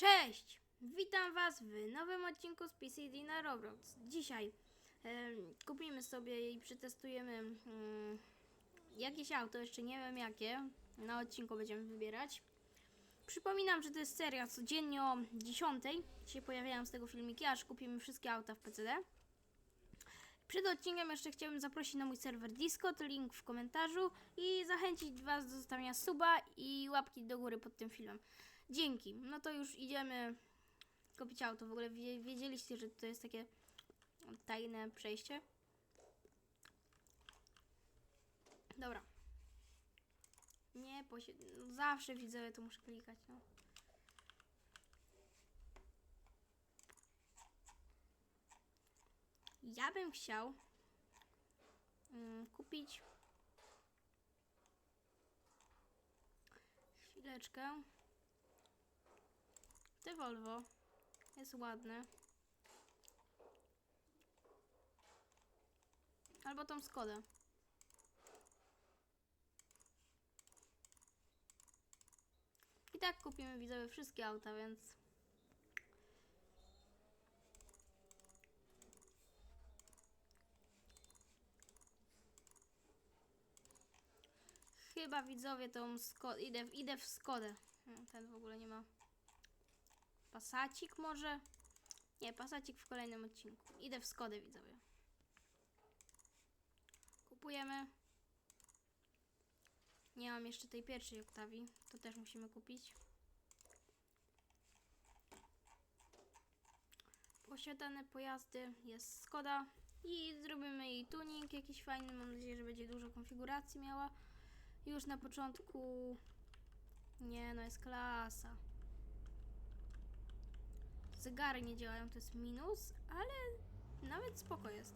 Cześć! Witam Was w nowym odcinku z PCD na Roblox. Dzisiaj em, kupimy sobie i przetestujemy mm, jakieś auto, jeszcze nie wiem jakie. Na odcinku będziemy wybierać. Przypominam, że to jest seria codziennie o 10 się pojawiają z tego filmiki, aż kupimy wszystkie auta w PCD. Przed odcinkiem jeszcze chciałbym zaprosić na mój serwer Discord, link w komentarzu i zachęcić Was do zostawienia suba i łapki do góry pod tym filmem. Dzięki. No to już idziemy kupić auto. W ogóle wie- wiedzieliście, że to jest takie tajne przejście? Dobra. Nie, posie... no zawsze widzę, to muszę klikać, no. Ja bym chciał mm, kupić chwileczkę. Te Volvo jest ładne. Albo tą Skodę. I tak kupimy widzowie wszystkie auta, więc chyba widzowie tą Skodę, idę, idę w Skodę. Hmm, Ten w ogóle nie ma Pasacik może? Nie, pasacik w kolejnym odcinku. Idę w Skodę, widzowie. Kupujemy. Nie mam jeszcze tej pierwszej Oktawii. To też musimy kupić. Posiadane pojazdy jest Skoda. I zrobimy jej tuning jakiś fajny. Mam nadzieję, że będzie dużo konfiguracji miała. Już na początku... Nie, no jest klasa. Zegary nie działają, to jest minus, ale nawet spoko jest.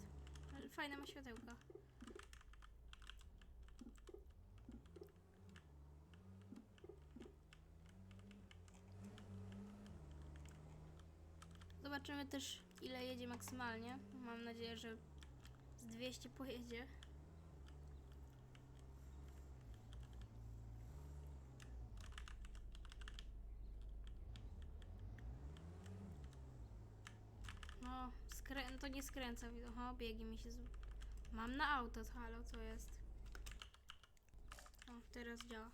Fajne ma światełka. Zobaczymy też ile jedzie maksymalnie. Mam nadzieję, że z 200 pojedzie. No, skrę... to nie skręca. Oho, biegi mi się z... Mam na auto, halo, co jest? O, teraz działa.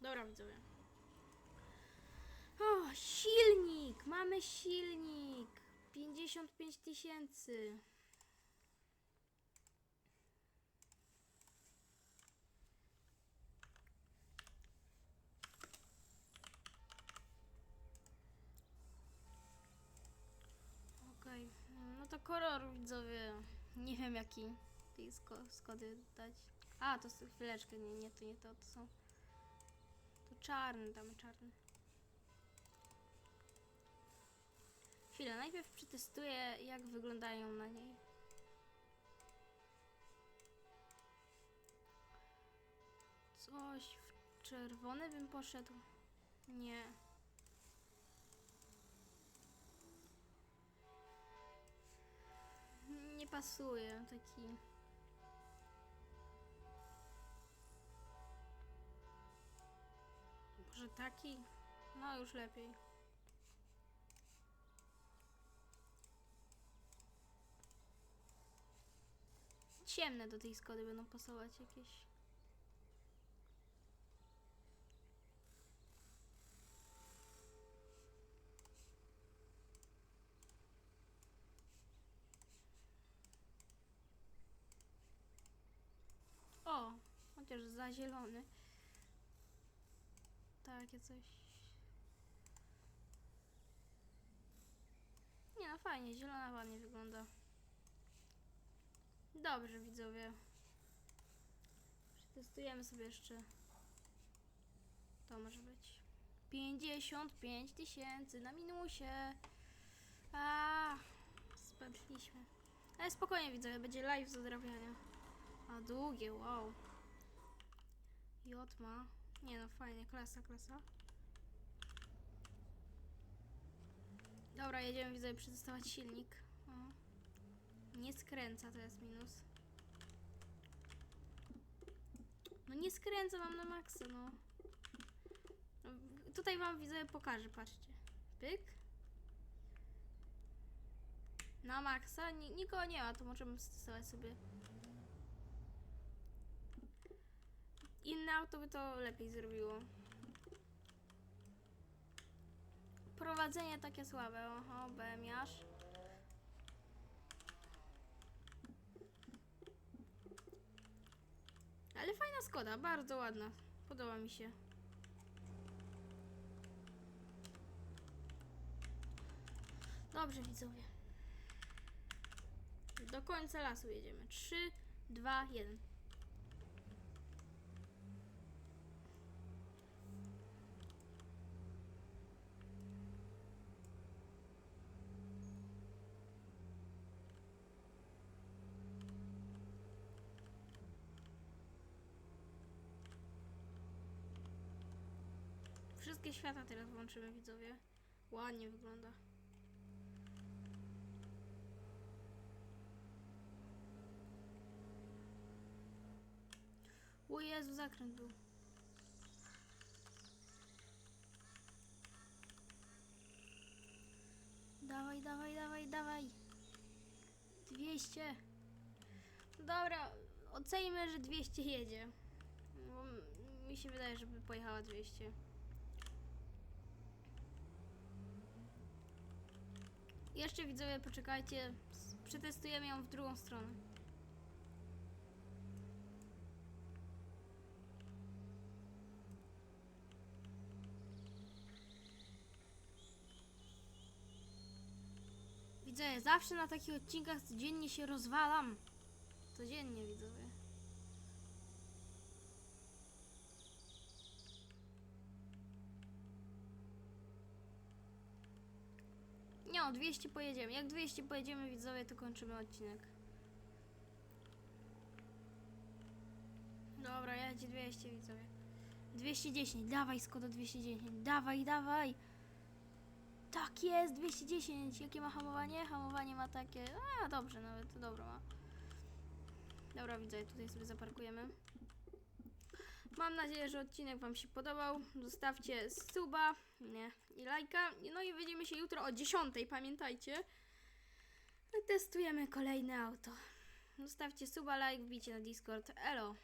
Dobra, widzowie. O, silnik! Mamy silnik! 55 tysięcy. Okej, no to kolor widzowie. Nie wiem jaki tej sko- skody dać. A, to chwileczkę, nie, nie, to nie to, to są. To czarny, damy czarny. Chwilę, najpierw przetestuję jak wyglądają na niej. Coś w czerwony bym poszedł. Nie. Pasuje taki. Może taki? No już lepiej. Ciemne do tej skody będą pasować jakieś. O, chociaż za zielony. Takie coś. Nie no fajnie, zielona ładnie wygląda. Dobrze widzowie. Przetestujemy sobie jeszcze. To może być. 55 tysięcy na minusie. A, spadliśmy. Ale spokojnie widzowie, będzie live z odrabiania. A długie, wow. J ma. Nie no, fajnie, klasa, klasa. Dobra, jedziemy widzowie przetestować silnik. O. Nie skręca, to jest minus. No nie skręca, mam na maksa, no. tutaj wam widzę, pokażę, patrzcie. Pyk. Na maksa, Ni nikogo nie ma, to możemy stosować sobie. Inne auto by to lepiej zrobiło. Prowadzenie takie słabe, oho, bemiarz. Ale fajna Skoda, bardzo ładna. Podoba mi się. Dobrze, widzowie. Do końca lasu jedziemy. 3, 2, 1. Wszystkie świata teraz włączymy, widzowie. Ładnie wygląda. O Jezu, zakręt był. Dawaj, dawaj, dawaj, dawaj. 200. Dobra, ocenimy, że 200 jedzie. Bo mi się wydaje, żeby pojechała 200. Jeszcze widzowie, poczekajcie. Przetestujemy ją w drugą stronę. Widzę, zawsze na takich odcinkach codziennie się rozwalam. Codziennie widzowie. Nie, o 200 pojedziemy. Jak 200 pojedziemy widzowie, to kończymy odcinek. Dobra, jedzie 200 widzowie. 210, dawaj Skoda 210, dawaj, dawaj. Tak jest, 210. Jakie ma hamowanie? Hamowanie ma takie. A, dobrze, nawet to ma. Dobra, widzę, tutaj sobie zaparkujemy. Mam nadzieję, że odcinek Wam się podobał. Zostawcie suba nie, i lajka. No i widzimy się jutro o 10. Pamiętajcie. Testujemy kolejne auto. Zostawcie suba, like, wbijcie na Discord. Elo.